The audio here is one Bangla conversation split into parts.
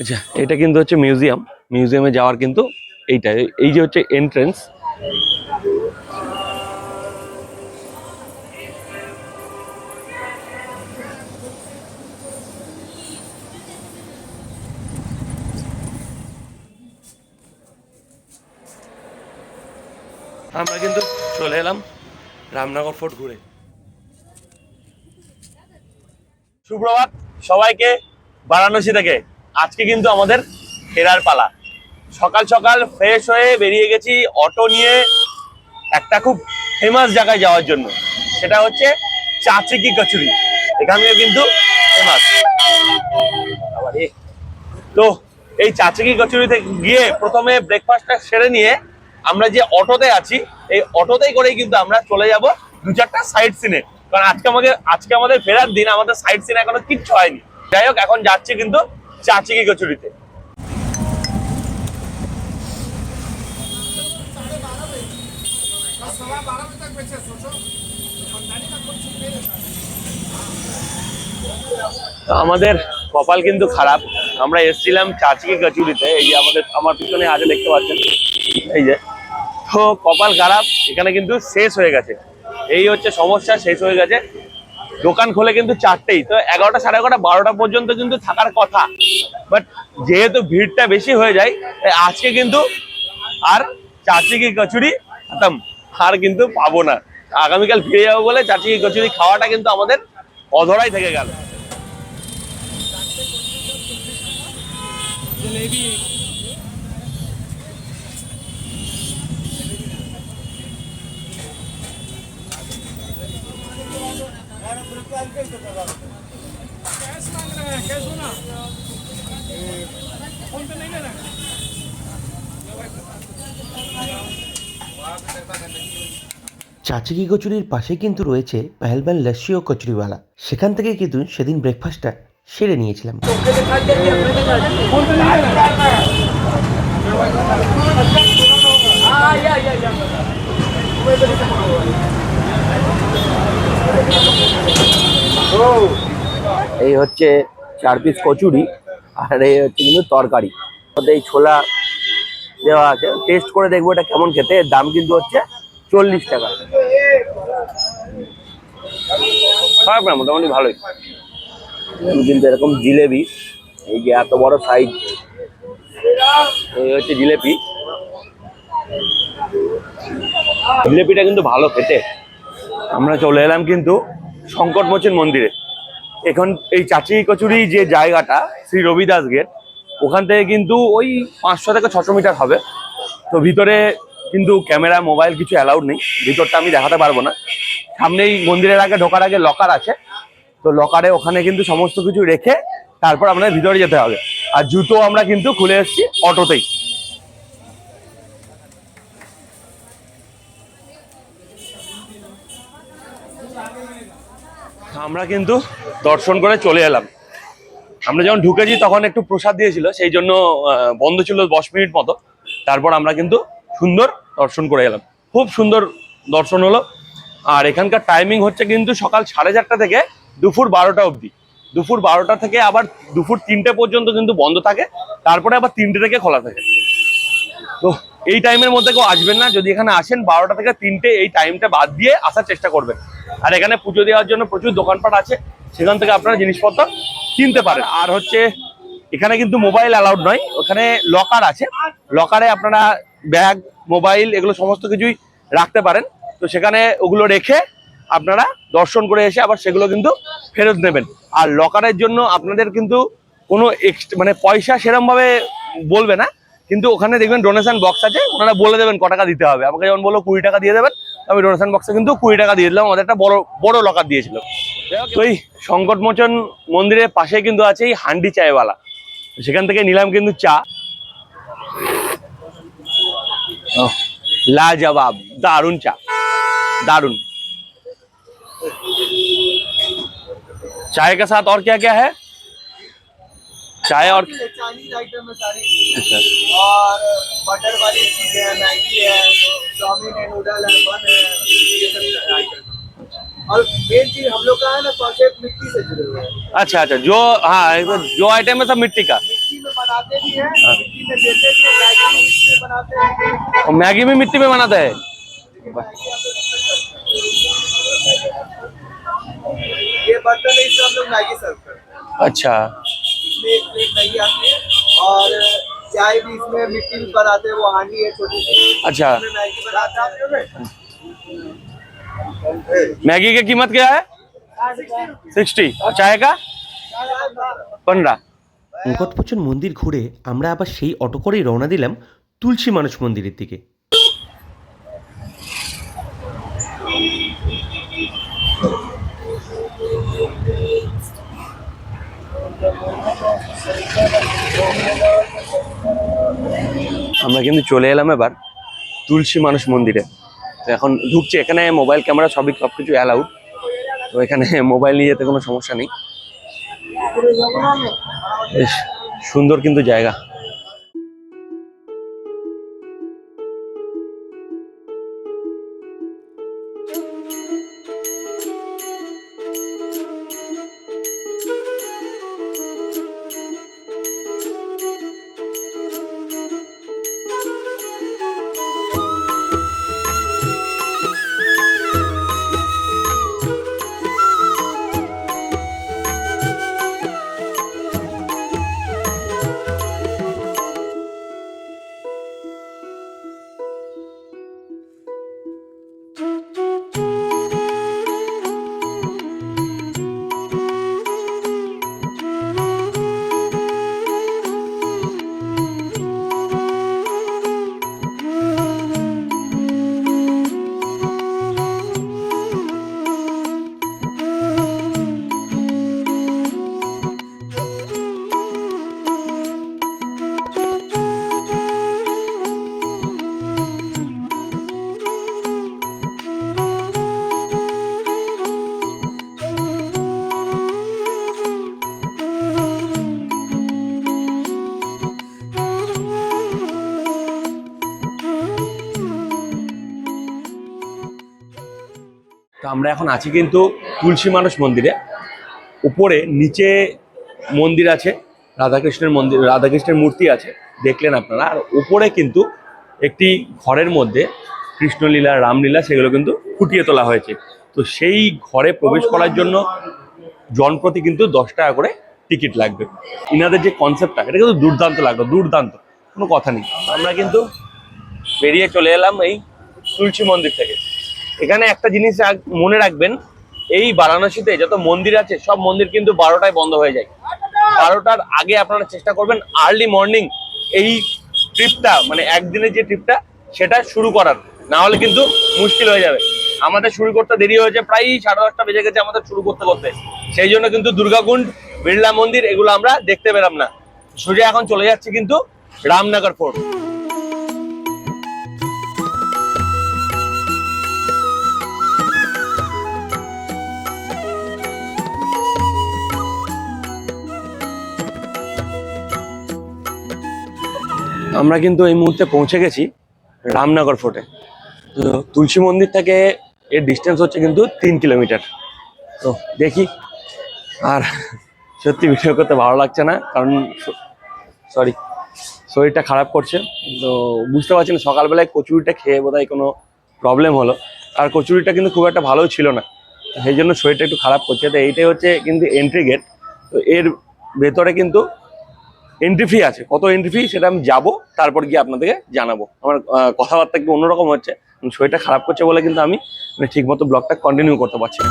আচ্ছা এটা কিন্তু হচ্ছে মিউজিয়াম। মিউজিয়ামে যাওয়ার কিন্তু এইটা। এই যে হচ্ছে এন্ট্রেন্স আমরা কিন্তু চলে এলাম রামনগর ফোর্ট ঘুরে। সুপ্রভাত সবাইকে বারাণসী থেকে। আজকে কিন্তু আমাদের ফেরার পালা। সকাল সকাল ফ্রেশ হয়ে বেরিয়ে গেছি অটো নিয়ে একটা খুব ফেমাস জায়গায় যাওয়ার জন্য। সেটা হচ্ছে চাচিকি কচুরি। এখানে কিন্তু ফেমাস তো এই চাচিকি কচুরিতে গিয়ে প্রথমে ব্রেকফাস্টটা সেরে নিয়ে আমরা যে অটোতে আছি, এই অটোতেই করেই কিন্তু আমরা চলে যাব দু চারটা সাইড সিনে কারণ আজকে আমাদের আজকে আমাদের ফেরার দিন, আমাদের সাইড সিন এখনও কিচ্ছু হয়নি। যাই হোক, এখন যাচ্ছি কিন্তু চাচিকি কচুরিতে। আমাদের কপাল কিন্তু খারাপ। আমরা এসেছিলাম চাচিকি কচুরিতে। এই যে আমাদের, আমার পিছনে আগে দেখতে পাচ্ছেন। এই যে। তো কপাল খারাপ, এখানে কিন্তু শেষ হয়ে গেছে। এই হচ্ছে সমস্যা, শেষ হয়ে গেছে। দোকান খোলে কিন্তু চারটেই। তো এগারোটা, সাড়ে এগারোটা, বারোটা পর্যন্ত কিন্তু থাকার কথা। বাট যেহেতু ভিড়টা বেশি হয়ে যায়, তাই আজকে কিন্তু আর চাচিকি কচুরি খতম। আর কিন্তু পাবো না। আগামীকাল ফিরে যাব বলে চাচিকি কচুরি খাওয়াটা কিন্তু আমাদের অধরাই থেকে গেল। চাচিকি কচুরির পাশে কিন্তু রয়েছে পেহেলবান লস্যি ও কচুরিওয়ালা। সেখান থেকে কিন্তু সেদিন ব্রেকফাস্টটা সেরে নিয়েছিলাম। এই হচ্ছে চার পিস কচুরি আর এই হচ্ছে কিন্তু তরকারি। এই ছোলা দেওয়া আছে। টেস্ট করে দেখব এটা কেমন খেতে। এর দাম কিন্তু হচ্ছে চল্লিশ টাকা। খারাপ না মোটামুটি ভালোই। কিন্তু এরকম জিলেবি এই যে এত বড় সাইজ এই হচ্ছে জিলেপি। জিলেপিটা কিন্তু ভালো খেতে। আমরা চলে এলাম কিন্তু সংকটমোচন মন্দিরে। এখন এই চাচি কচুরি যে জায়গাটা, শ্রী রবিদাস গেট, ওখান থেকে কিন্তু ওই পাঁচশো থেকে ছশো মিটার হবে। তো ভিতরে কিন্তু ক্যামেরা, মোবাইল কিছু অ্যালাউড নেই। ভিতরটা আমি দেখাতে পারব না। সামনেই মন্দিরের আগে ঢোকার আগে লকার আছে। তো লকারে ওখানে কিন্তু সমস্ত কিছু রেখে তারপর আমাদের ভিতরে যেতে হবে। আর জুতো আমরা কিন্তু খুলে এসেছি অটোতেই। আমরা কিন্তু দর্শন করে চলে এলাম। আমরা যখন ঢুকেছি তখন একটু প্রসাদ দিয়েছিল, সেই জন্য বন্ধ ছিল দশ মিনিট মতো। তারপর আমরা কিন্তু সুন্দর দর্শন করে এলাম। খুব সুন্দর দর্শন হলো। আর এখানকার টাইমিং হচ্ছে কিন্তু সকাল সাড়ে চারটা থেকে দুপুর বারোটা অবধি। দুপুর বারোটা থেকে আবার দুপুর তিনটে পর্যন্ত কিন্তু বন্ধ থাকে। তারপরে আবার তিনটে থেকে খোলা থাকে। তো এই টাইমের মধ্যে কেউ আসবেন না। যদি এখানে আসেন বারোটা থেকে তিনটে, এই টাইমটা বাদ দিয়ে আসার চেষ্টা করবেন। আর এখানে পুজো দেওয়ার জন্য প্রচুর দোকানপাট আছে। সেখান থেকে আপনারা জিনিসপত্র কিনতে পারেন। আর হচ্ছে, এখানে কিন্তু মোবাইল অ্যালাউড নয়। ওখানে লকার আছে। লকারে আপনারা ব্যাগ মোবাইল এগুলো সমস্ত কিছুই রাখতে পারেন। তো সেখানে ওগুলো রেখে আপনারা দর্শন করে এসে আবার সেগুলো কিন্তু ফেরত নেবেন। আর লকারের জন্য আপনাদের কিন্তু কোনো এক্সট্রা মানে পয়সা সেরমভাবে বলবে না। কিন্তু ওখানে দেখবেন ডোনেশন বক্স আছে ওনারা বলে দেবেন ক টাকা দিতে হবে আমাকে যেমন বললো কুড়ি টাকা দিয়ে দেবেন আমি ডোনেশন বক্সে কিন্তু কুড়ি টাকা দিয়ে দিলাম আমাদের একটা বড় বড় লকার দিয়েছিল তো এই সংকটমোচন মন্দিরের পাশে কিন্তু আছে এই হান্ডি চায়ওয়ালা তো সেখান থেকে নিলাম কিন্তু চা ওহ, লাজবাব দারুন চা দারুন चाय के साथ और क्या क्या है चाय और चाइनीज़ आइटम है सारी अच्छा। और बटर वाली चीज़ें हैं मैगी है चाउमीन है नूडल है बन है ये सब आइटम और मेन चीज़ हम लोग का है ना कॉन्सेप्ट मिट्टी से जुड़े हुए हैं। अच्छा अच्छा जो हाँ जो आइटम है सब मिट्टी का। मिट्टी में बनाते भी हैं मिट्टी में देते भी हैं मैगी भी मिट्टी में बनाते हैं। और मैगी भी मिट्टी में बनाता है? ये बर्तन है इससे हम लोग मैगी सर्व करते हैं। अच्छा। इसमें एक प्लेट मैगी आती है और चाय भी इसमें मिट्टी में बनाते हैं वो हांडी है छोटी सी अच्छा इसमें मैगी बनाते हैं मैगी की कीमत क्या है সিক্সটি আর চায় কা পনেরো মুকটপচন মন্দির ঘুরে আমরা আবার সেই অটো করেই রওনা দিলাম তুলসী মানুষ মন্দিরের দিকে আমরা কিন্তু চলে এলাম এবার তুলসী মানুষ মন্দিরে। তো এখন ঢুকছে, এখানে মোবাইল ক্যামেরা সবই সব কিছু অ্যালাউড তো এখানে মোবাইল নিয়ে যেতে কোনো সমস্যা নেই। বেশ সুন্দর কিন্তু জায়গা। আমরা এখন আছি কিন্তু তুলসী মানুষ মন্দিরে। উপরে নিচে মন্দির আছে, রাধাকৃষ্ণের মন্দির, রাধাকৃষ্ণের মূর্তি আছে, দেখলেন আপনারা। আর উপরে কিন্তু একটি ঘরের মধ্যে কৃষ্ণলীলা, রামলীলা সেগুলো কিন্তু ফুটিয়ে তোলা হয়েছে। তো সেই ঘরে প্রবেশ করার জন্য জনপ্রতি কিন্তু দশ টাকা করে টিকিট লাগবে। ইনাদের যে কনসেপ্টটা এটা কিন্তু দুর্দান্ত লাগল, দুর্দান্ত। কোনো কথা নেই। আমরা কিন্তু বেরিয়ে চলে এলাম এই তুলসী মন্দির থেকে। এখানে একটা জিনিস মনে রাখবেন, এই বারাণসীতে যত মন্দির আছে, সব মন্দির কিন্তু বারোটায় বন্ধ হয়ে যায়। বারোটার আগে আপনারা চেষ্টা করবেন আর্লি মর্নিং এই ট্রিপটা মানে একদিনের যে ট্রিপটা সেটা শুরু করার। না হলে কিন্তু মুশকিল হয়ে যাবে। আমাদের শুরু করতে দেরি হয়েছে, প্রায় সাড়ে দশটা বেজে গেছে আমাদের শুরু করতে করতে। সেই জন্য কিন্তু দুর্গাকুণ্ড, বিড়লা মন্দির, এগুলো আমরা দেখতে পেলাম না। সোজা এখন চলে যাচ্ছে কিন্তু রামনগর ফোর্ট। আমরা কিন্তু এই মুহূর্তে পৌঁছে গেছি রামনগর ফোর্টে। তো তুলসী মন্দির থেকে এর ডিস্টেন্স হচ্ছে কিন্তু তিন কিলোমিটার তো দেখি, আর সত্যি ভিডিও করতে ভালো লাগছে না, কারণ সরি শরীরটা খারাপ করছে। তো বুঝতে পারছি না, সকালবেলায় কচুরিটা খেয়ে বোধহয় কোনো প্রবলেম হলো। আর কচুরিটা কিন্তু খুব একটা ভালো ছিল না। সেই জন্য শরীরটা একটু খারাপ করছে। তো এইটাই হচ্ছে কিন্তু এন্ট্রি গেট তো এর ভেতরে কিন্তু এন্ট্রি ফি আছে। কত এন্ট্রি ফি সেটা আমি যাব। তারপর গিয়ে আপনাদেরকে জানাব। আমার কথাবার্তা একটু অন্যরকম হচ্ছে? শরীরটা খারাপ করছে বলে কিন্তু আমি ঠিক মতো ব্লগটা কন্টিনিউ করতে পারছি না।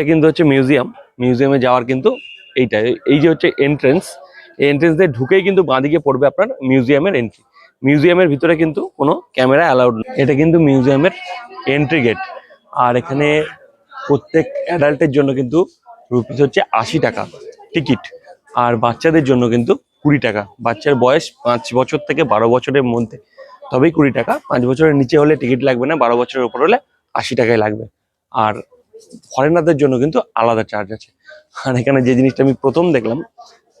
এটা কিন্তু হচ্ছে মিউজিয়াম। মিউজিয়ামে যাওয়ার কিন্তু এইটা, এই যে হচ্ছে এন্ট্রেন্স এই এন্ট্রেন্স দিয়ে ঢুকেই কিন্তু বাঁদিকে পড়বে আপনার মিউজিয়ামের এন্ট্রি মিউজিয়ামের ভিতরে কিন্তু কোনো ক্যামেরা অ্যালাউড নেই। এটা কিন্তু মিউজিয়ামের এন্ট্রি গেট আর এখানে প্রত্যেক অ্যাডাল্টের জন্য কিন্তু রুপিস হচ্ছে আশি টাকা টিকিট আর বাচ্চাদের জন্য কিন্তু কুড়ি টাকা। বাচ্চার বয়স পাঁচ বছর থেকে বারো বছরের মধ্যে। তবেই কুড়ি টাকা। পাঁচ বছরের নিচে হলে টিকিট লাগবে না, বারো বছরের উপর হলে আশি টাকায় লাগবে। আর ফরেনারদের জন্য কিন্তু আলাদা চার্জ আছে। আর এখানে যে জিনিসটা আমি প্রথম দেখলাম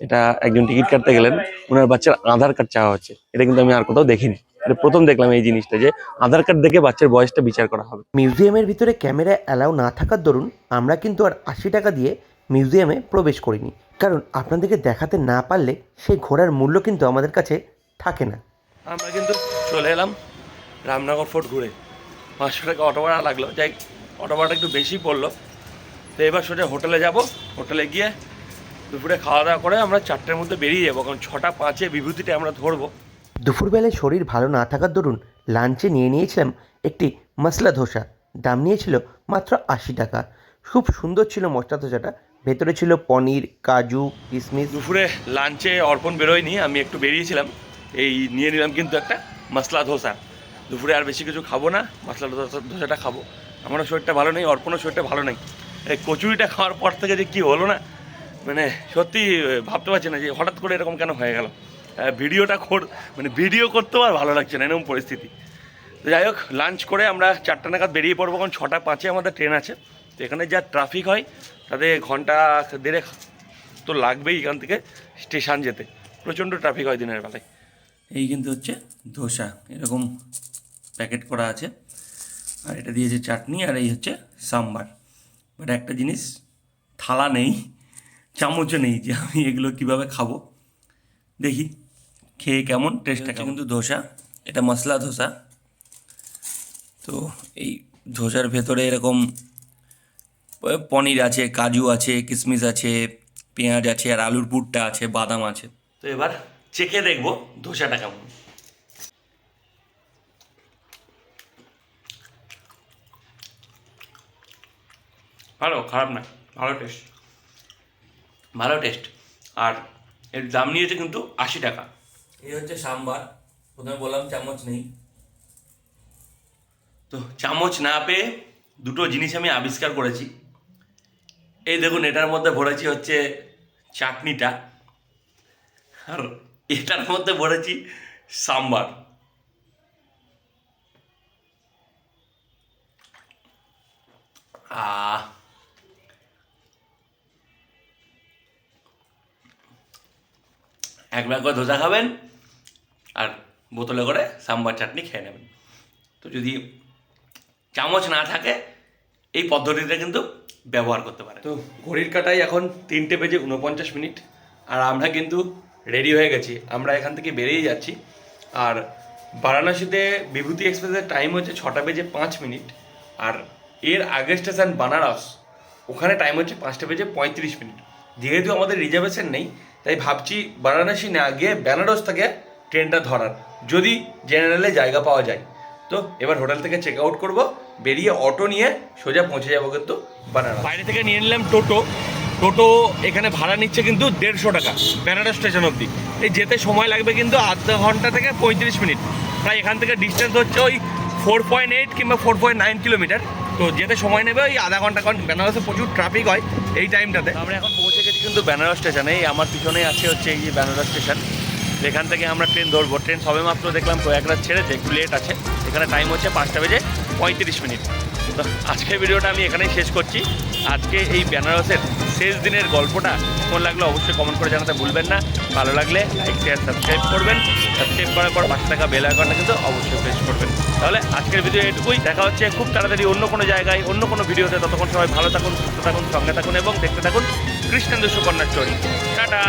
এটা একজন টিকিট কাটতে গেলেন ওনার বাচ্চার আধার কার্ড চাওয়া হচ্ছে। এটা কিন্তু আমি আর কোথাও দেখিনি। এটা প্রথম দেখলাম এই জিনিসটা যে আধার কার্ড দেখে বাচ্চার বয়সটা বিচার করা হবে। মিউজিয়ামের ভিতরে ক্যামেরা অ্যালাউ না থাকার দরুন আমরা কিন্তু আর আশি টাকা দিয়ে মিউজিয়ামে প্রবেশ করিনি। কারণ আপনাদেরকে দেখাতে না পারলে সেই ঘোড়ার মূল্য কিন্তু আমাদের কাছে থাকে না। আমরা কিন্তু চলে এলাম রামনগর ফোর্ট ঘুরে। পাঁচশো টাকা অটো ভাড়া লাগল। যাই অটো ভাড়াটা একটু বেশি পড়ল। তো এবার সোজা হোটেলে যাব। হোটেলে গিয়ে দুপুরে খাওয়া দাওয়া করে আমরা চারটের মধ্যে বেরিয়ে যাব। কারণ ছটা পাঁচে বিভূতিটা আমরা ধরবো। দুপুরবেলায় শরীর ভালো না থাকার দরুন লাঞ্চে নিয়ে নিয়েছিলাম একটি মশলা ধোসা। দাম নিয়েছিল মাত্র আশি টাকা। খুব সুন্দর ছিল মশলা ধোসাটা। ভেতরে ছিল পনির কাজু কিশমিশ দুপুরে লাঞ্চে অর্পণ বেরোয়নি আমি একটু বেরিয়েছিলাম। এই নিয়ে নিলাম কিন্তু একটা মশলা ধোসা। দুপুরে আর বেশি কিছু খাব না মশলা ধোসা ধোসাটা খাব। আমারও শরীরটা ভালো নেই, অর্পণও শরীরটা ভালো নেই। এই কচুরিটা খাওয়ার পর থেকে যে কী হলো না মানে সত্যি ভাবতে পারছি না যে হঠাৎ করে এরকম কেন হয়ে গেল। ভিডিওটা কর মানে ভিডিও করতেও আর ভালো লাগছে না, এরকম পরিস্থিতি। তো যাই হোক লাঞ্চ করে আমরা চারটা নাগাদ বেরিয়ে পড়ব, কারণ ছটা পাঁচে আমাদের ট্রেন আছে। তো এখানে যা ট্রাফিক হয়, তাতে ঘণ্টা দেড়েক তো লাগবেই এখান থেকে স্টেশন যেতে। প্রচণ্ড ট্রাফিক হয় দিনের বেলায়। এই কিন্তু হচ্ছে ধোসা, এরকম প্যাকেট করা আছে। আর এটা দিয়েছে চাটনি আর এই হচ্ছে সাম্বার। বাট একটা জিনিস থালা নেই চামচও নেই যে আমি এগুলো কীভাবে খাব। দেখি খেয়ে কেমন টেস্টটা কিন্তু ধোসা এটা মশলা ধোসা। তো এই ধোসার ভেতরে এরকম পনির আছে কাজু আছে কিশমিশ আছে পেঁয়াজ আছে আর আলুর পুরটা আছে বাদাম আছে। তো এবার চেখে দেখব ধোসাটা কেমন। ভালো খারাপ না ভালো টেস্ট ভালো টেস্ট আর এর দাম নিয়েছে কিন্তু আশি টাকা। এই হচ্ছে সাম্বার। প্রথমে বললাম চামচ নেই। তো চামচ না পেয়ে দুটো জিনিস আমি আবিষ্কার করেছি। এই দেখুন এটার মধ্যে ভরেছি হচ্ছে চাটনিটা। আর এটার মধ্যে ভরেছি সাম্বার। আহ এক ব্যাগ করে ধোসা খাবেন আর বোতলে করে সাম্বার চাটনি খেয়ে নেবেন। তো যদি চামচ না থাকে, এই পদ্ধতিটা কিন্তু ব্যবহার করতে পারে তো ঘড়ির কাটাই এখন তিনটে বেজে উনপঞ্চাশ মিনিট, আর আমরা কিন্তু রেডি হয়ে গেছি। আমরা এখান থেকে বেরিয়ে যাচ্ছি। আর বারাণসীতে বিভূতি এক্সপ্রেসের টাইম হচ্ছে ছটা বেজে পাঁচ মিনিট, আর এর আগের স্টেশন বানারস, ওখানে টাইম হচ্ছে পাঁচটা বেজে পঁয়ত্রিশ মিনিট। যেহেতু আমাদের রিজার্ভেশন নেই তাই ভাবছি বারাণসী না গিয়ে বেনারস থেকে ট্রেনটা ধরার যদি জেনারেলে জায়গা পাওয়া যায়। তো এবার হোটেল থেকে চেক আউট করব বেরিয়ে অটো নিয়ে সোজা পৌঁছে যাব কিন্তু বানারস বাইরে থেকে নিয়ে নিলাম টোটো। টোটো এখানে ভাড়া নিচ্ছে কিন্তু দেড়শো টাকা বেনারস স্টেশন অবধি। এই যেতে সময় লাগবে কিন্তু আধ ঘণ্টা থেকে পঁয়ত্রিশ মিনিট। প্রায় এখান থেকে ডিস্টেন্স হচ্ছে ওই ফোর পয়েন্ট এইট কিংবা ফোর পয়েন্ট নাইন কিলোমিটার তো যেতে সময় নেবে ওই আধা ঘণ্টা কারণ বেনারসে প্রচুর ট্রাফিক হয় এই টাইমটাতে আমরা এখন কিন্তু বেনারস স্টেশনে এই, আমার পিছনেই আছে হচ্ছে এই যে বেনারস স্টেশন এখান থেকে আমরা ট্রেন ধরবো। ট্রেন সবে মাত্র দেখলাম প্রয়াগরাজ ছেড়েছে একটু লেট আছে। এখানে টাইম হচ্ছে পাঁচটা বেজে পঁয়ত্রিশ মিনিট। তো আজকের ভিডিওটা আমি এখানেই শেষ করছি। আজকে এই বেনারসের শেষ দিনের গল্পটা কেমন লাগল অবশ্যই কমেন্ট করে জানাতে ভুলবেন না। ভালো লাগলে লাইক শেয়ার সাবস্ক্রাইব করবেন। সাবস্ক্রাইব করার পর পাঁচ টাকা বেল আইকনটা কিন্তু অবশ্যই প্রেস করবেন। তাহলে আজকের ভিডিও এটুকুই। দেখা হচ্ছে খুব তাড়াতাড়ি অন্য কোনো জায়গায়, অন্য কোনো ভিডিওতে ততক্ষণ সবাই ভালো থাকুন, সুস্থ থাকুন, সঙ্গে থাকুন এবং দেখতে থাকুন। Krishnendu Sukanya story tata!